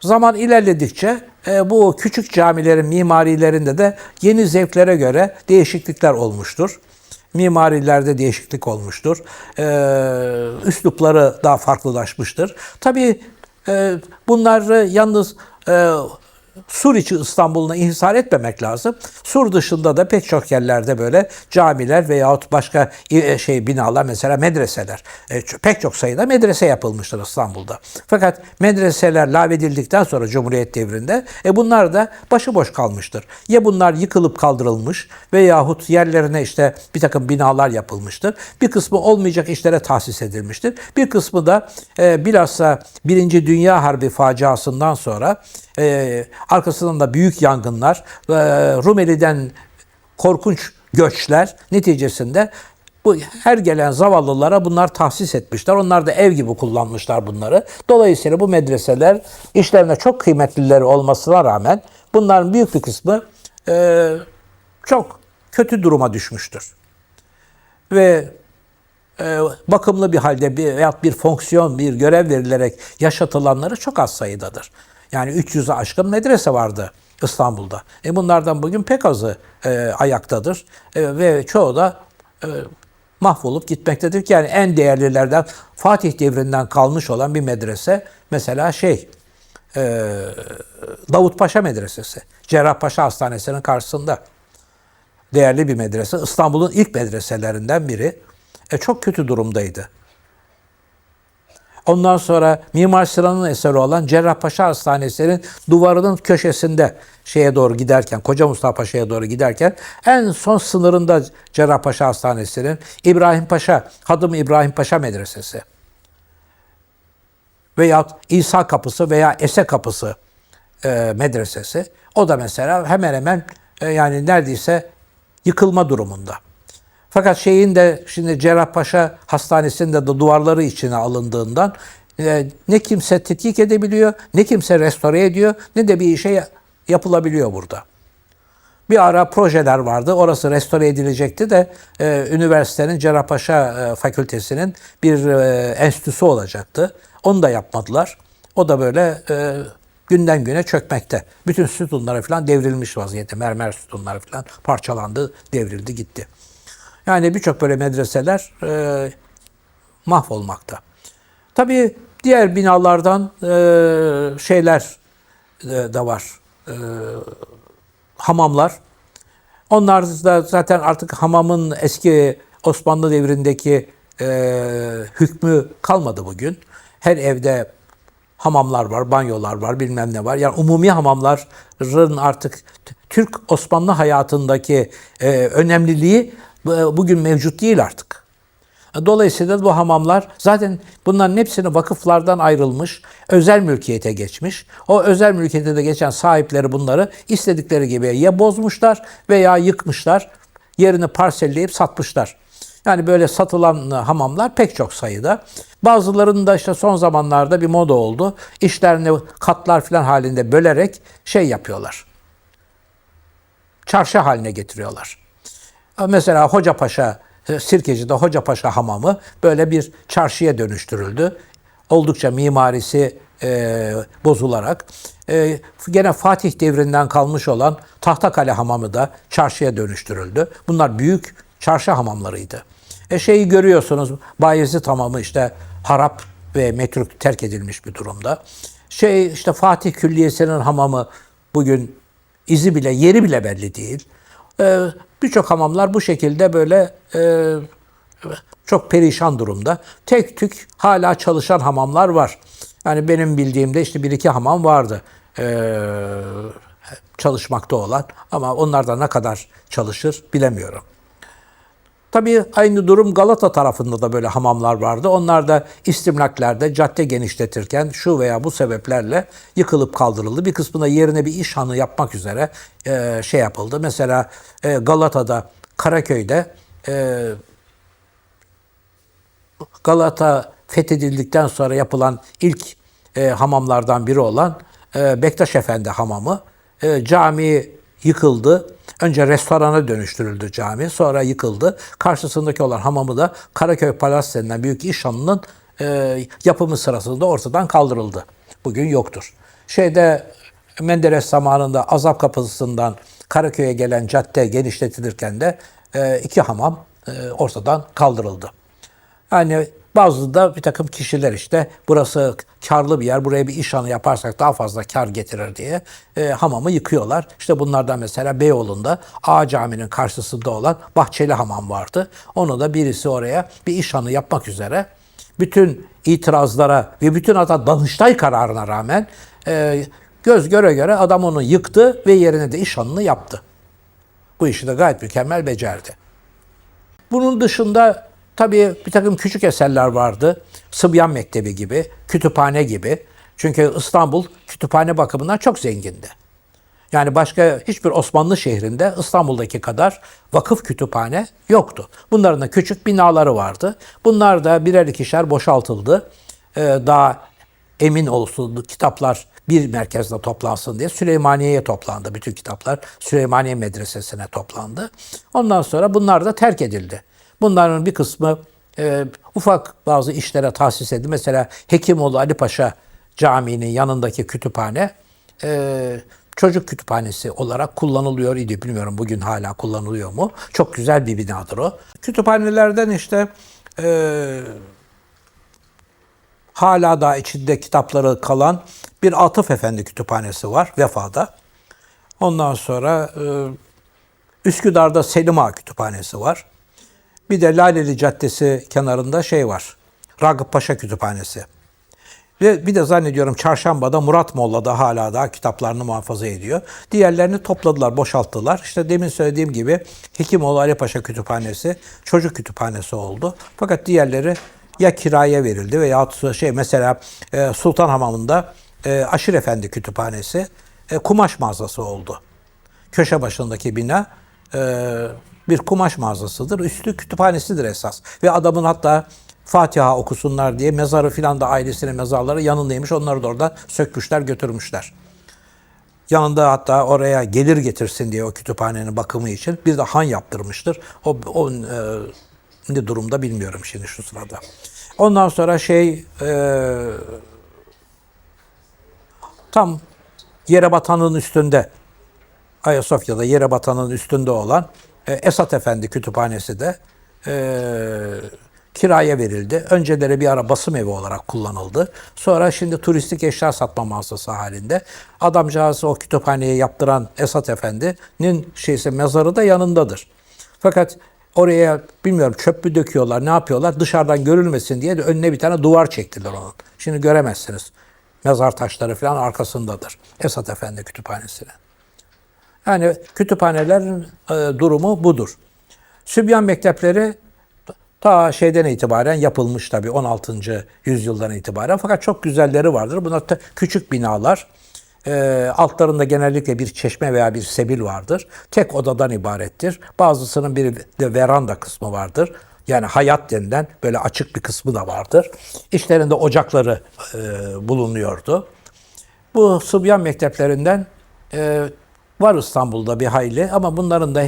Zaman ilerledikçe e, bu küçük camilerin mimarilerinde de yeni zevklere göre değişiklikler olmuştur. Mimarilerde değişiklik olmuştur. E, üslupları daha farklılaşmıştır. Tabii e, bunları yalnız e, Sur içi İstanbul'una ihsar etmemek lazım. Sur dışında da pek çok yerlerde böyle camiler veyahut başka e, şey binalar mesela medreseler. E, pek çok sayıda medrese yapılmıştır İstanbul'da. Fakat medreseler lağvedildikten sonra Cumhuriyet devrinde e, bunlar da başıboş kalmıştır. Ya bunlar yıkılıp kaldırılmış veyahut yerlerine işte bir takım binalar yapılmıştır. Bir kısmı olmayacak işlere tahsis edilmiştir. Bir kısmı da e, bilhassa Birinci Dünya Harbi faciasından sonra e, arkasından da büyük yangınlar, e, Rumeli'den korkunç göçler neticesinde bu her gelen zavallılara bunlar tahsis etmişler. Onlar da ev gibi kullanmışlar bunları. Dolayısıyla bu medreseler işlerine çok kıymetlileri olmasına rağmen bunların büyük bir kısmı e, çok kötü duruma düşmüştür. Ve e, bakımlı bir halde bir veyahut bir fonksiyon, bir görev verilerek yaşatılanları çok az sayıdadır. Yani 300'e aşkın medrese vardı İstanbul'da. E bunlardan bugün pek azı e, ayaktadır E, ve çoğu da e, mahvolup gitmektedir yani en değerlilerden Fatih devrinden kalmış olan bir medrese mesela şey e, Davutpaşa Medresesi, Cerrahpaşa Hastanesi'nin karşısında değerli bir medrese. İstanbul'un ilk medreselerinden biri. E, çok kötü durumdaydı. Ondan sonra Mimar Sinan'ın eseri olan Cerrahpaşa Hastanesi'nin duvarının köşesinde şeye doğru giderken, Koca Mustafa Paşa'ya doğru giderken en son sınırında Cerrahpaşa Hastanesi'nin İbrahim Paşa, Hadım İbrahim Paşa Medresesi veyahut İsa Kapısı veya Ese Kapısı e, medresesi. O da mesela hemen hemen e, yani neredeyse yıkılma durumunda. Fakat şeyin de şimdi Cerrahpaşa Hastanesi'nde de duvarları içine alındığından e, ne kimse tetkik edebiliyor, ne kimse restore ediyor, ne de bir işe yapılabiliyor burada. Bir ara projeler vardı. Orası restore edilecekti de e, üniversitenin Cerrahpaşa e, Fakültesinin bir e, enstitüsü olacaktı. Onu da yapmadılar. O da böyle e, günden güne çökmekte. Bütün sütunları falan devrilmiş vaziyette. Mermer sütunları falan parçalandı, devrildi, gitti. Yani birçok böyle medreseler e, mahvolmakta. Tabii diğer binalardan e, şeyler e, de var. E, hamamlar. Onlar da zaten artık hamamın eski Osmanlı devrindeki e, hükmü kalmadı bugün. Her evde hamamlar var, banyolar var, bilmem ne var. Yani umumi hamamların artık Türk Osmanlı hayatındaki e, önemliliği bugün mevcut değil artık. Dolayısıyla bu hamamlar zaten bunların hepsini vakıflardan ayrılmış, özel mülkiyete geçmiş. O özel mülkiyete de geçen sahipleri bunları istedikleri gibi ya bozmuşlar veya yıkmışlar, yerini parselleyip satmışlar. Yani böyle satılan hamamlar pek çok sayıda. Bazılarının da işte son zamanlarda bir moda oldu. İşlerini katlar falan halinde bölerek şey yapıyorlar. Çarşı haline getiriyorlar. Mesela Hocapaşa, e, Sirkeci'de Hocapaşa hamamı böyle bir çarşıya dönüştürüldü. Oldukça mimarisi e, bozularak. E, gene Fatih devrinden kalmış olan Tahtakale hamamı da çarşıya dönüştürüldü. Bunlar büyük çarşı hamamlarıydı. E şeyi görüyorsunuz Bayezid hamamı işte harap ve metruk terk edilmiş bir durumda. Şey işte Fatih Külliyesi'nin hamamı bugün izi bile yeri bile belli değil. Ee, Birçok hamamlar bu şekilde böyle e, çok perişan durumda. Tek tük hala çalışan hamamlar var. Yani benim bildiğimde işte bir iki hamam vardı ee, çalışmakta olan ama onlar da ne kadar çalışır bilemiyorum. Tabii aynı durum Galata tarafında da böyle hamamlar vardı. Onlar da istimlaklerde cadde genişletirken şu veya bu sebeplerle yıkılıp kaldırıldı. Bir kısmında yerine bir iş hanı yapmak üzere e, şey yapıldı. Mesela e, Galata'da, Karaköy'de e, Galata fethedildikten sonra yapılan ilk e, hamamlardan biri olan e, Bektaş Efendi Hamamı e, cami yıkıldı. Önce restorana dönüştürüldü cami, sonra yıkıldı. Karşısındaki olan hamamı da Karaköy Palas denilen büyük iş hanının e, yapımı sırasında ortadan kaldırıldı. Bugün yoktur. Şeyde Menderes zamanında Azap Kapısı'ndan Karaköy'e gelen cadde genişletilirken de e, iki hamam e, ortadan kaldırıldı. Yani bazı da bir takım kişiler işte burası karlı bir yer, buraya bir iş hanı yaparsak daha fazla kar getirir diye e, hamamı yıkıyorlar. İşte bunlardan mesela Beyoğlu'nda A Cami'nin karşısında olan Bahçeli Hamam vardı. Onu da birisi oraya bir iş hanı yapmak üzere bütün itirazlara ve bütün hatta Danıştay kararına rağmen e, göz göre göre adam onu yıktı ve yerine de iş hanını yaptı. Bu işi de gayet mükemmel becerdi. Bunun dışında tabii bir takım küçük eserler vardı. Sıbyan Mektebi gibi, kütüphane gibi. Çünkü İstanbul kütüphane bakımından çok zengindi. Yani başka hiçbir Osmanlı şehrinde İstanbul'daki kadar vakıf kütüphane yoktu. Bunların da küçük binaları vardı. Bunlar da birer ikişer boşaltıldı. Ee, daha emin olsun kitaplar bir merkezde toplansın diye Süleymaniye'ye toplandı. Bütün kitaplar Süleymaniye Medresesi'ne toplandı. Ondan sonra bunlar da terk edildi. Bunların bir kısmı e, ufak bazı işlere tahsis edildi. Mesela Hekimoğlu Ali Paşa Camii'nin yanındaki kütüphane e, çocuk kütüphanesi olarak kullanılıyor idi. Bilmiyorum bugün hala kullanılıyor mu? Çok güzel bir binadır o. Kütüphanelerden işte e, hala da içinde kitapları kalan bir Atıf Efendi kütüphanesi var Vefa'da. Ondan sonra e, Üsküdar'da Selim Ağa kütüphanesi var. Bir de Laleli Caddesi kenarında şey var. Ragıp Paşa Kütüphanesi. Ve bir de zannediyorum Çarşamba'da Murat Molla'da hala daha kitaplarını muhafaza ediyor. Diğerlerini topladılar, boşalttılar. İşte demin söylediğim gibi Hekimoğlu Ali Paşa Kütüphanesi çocuk kütüphanesi oldu. Fakat diğerleri ya kiraya verildi veya şey mesela e, Sultan Hamamı'nda e, Aşir Efendi Kütüphanesi e, kumaş mağazası oldu. Köşe başındaki bina bir kumaş mağazasıdır. Üstü kütüphanesidir esas. Ve adamın hatta Fatiha okusunlar diye mezarı filan da ailesinin mezarları yanındaymış. Onları da orada sökmüşler, götürmüşler. Yanında hatta oraya gelir getirsin diye o kütüphanenin bakımı için bir de han yaptırmıştır. O, o e, ne durumda bilmiyorum şimdi şu sırada. Ondan sonra şey e, tam Yerebatan'ın üstünde Ayasofya'da Yerebatan'ın üstünde olan e, Esat Efendi Kütüphanesi de e, kiraya verildi. Önceleri bir ara basım evi olarak kullanıldı. Sonra şimdi turistik eşya satma mağazası halinde. Adamcağızı o kütüphaneyi yaptıran Esat Efendi'nin şeyse mezarı da yanındadır. Fakat oraya bilmiyorum çöp mü döküyorlar, ne yapıyorlar dışarıdan görülmesin diye de önüne bir tane duvar çektiler onun. Şimdi göremezsiniz. Mezar taşları falan arkasındadır. Esat Efendi Kütüphanesi'nin. Yani kütüphanelerin e, durumu budur. Sübyan mektepleri ta şeyden itibaren yapılmış tabii 16. yüzyıldan itibaren fakat çok güzelleri vardır. Bunlar da küçük binalar. E, altlarında genellikle bir çeşme veya bir sebil vardır. Tek odadan ibarettir. Bazısının bir de veranda kısmı vardır. Yani hayat denilen böyle açık bir kısmı da vardır. İçlerinde ocakları e, bulunuyordu. Bu Sıbyan mekteplerinden e, var İstanbul'da bir hayli ama bunların da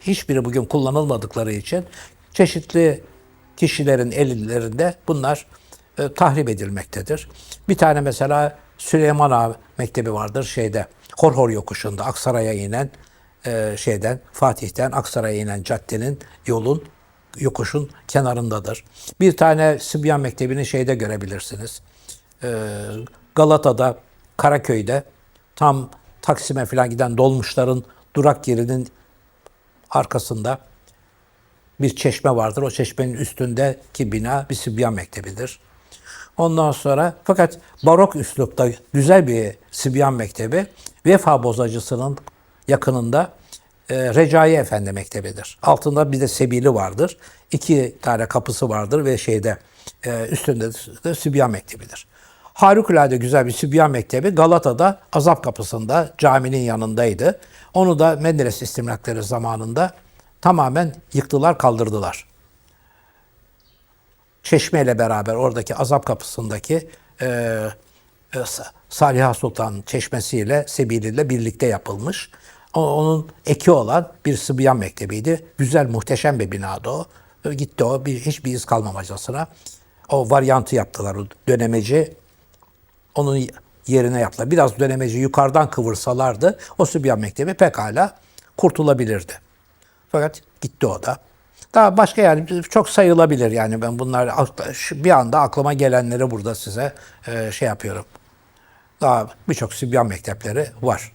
hiçbiri bugün kullanılmadıkları için çeşitli kişilerin ellerinde bunlar e, tahrip edilmektedir. Bir tane mesela Süleyman Ağa Mektebi vardır şeyde Horhor yokuşunda Aksaray'a inen e, şeyden Fatih'ten Aksaray'a inen caddenin yolun yokuşun kenarındadır. Bir tane Sibyan Mektebi'ni şeyde görebilirsiniz. E, Galata'da Karaköy'de tam Taksim'e falan giden dolmuşların durak yerinin arkasında bir çeşme vardır. O çeşmenin üstündeki bina bir Sibyan Mektebi'dir. Ondan sonra fakat barok üslupta güzel bir Sibyan Mektebi Vefa Bozacısı'nın yakınında e, Recai Efendi Mektebi'dir. Altında bir de sebili vardır. İki tane kapısı vardır ve şeyde e, üstünde de Sibyan Mektebi'dir. Harikulade güzel bir Sübyan Mektebi Galata'da Azap Kapısı'nda caminin yanındaydı. Onu da Menderes istimlakları zamanında tamamen yıktılar, kaldırdılar. Çeşme ile beraber oradaki Azap Kapısı'ndaki e, e, Saliha Sultan çeşmesiyle, sebiliyle birlikte yapılmış. O, onun eki olan bir Sıbyan Mektebi'ydi. Güzel, muhteşem bir binadı o. Gitti o, bir, hiçbir iz kalmamacasına. O varyantı yaptılar. O dönemeci onun yerine yaptılar. Biraz dönemeci yukarıdan kıvırsalardı o Sübyan Mektebi pekala kurtulabilirdi. Fakat gitti o da. Daha başka yani çok sayılabilir yani ben bunlar bir anda aklıma gelenleri burada size e, şey yapıyorum. Daha birçok Sübyan mektepleri var.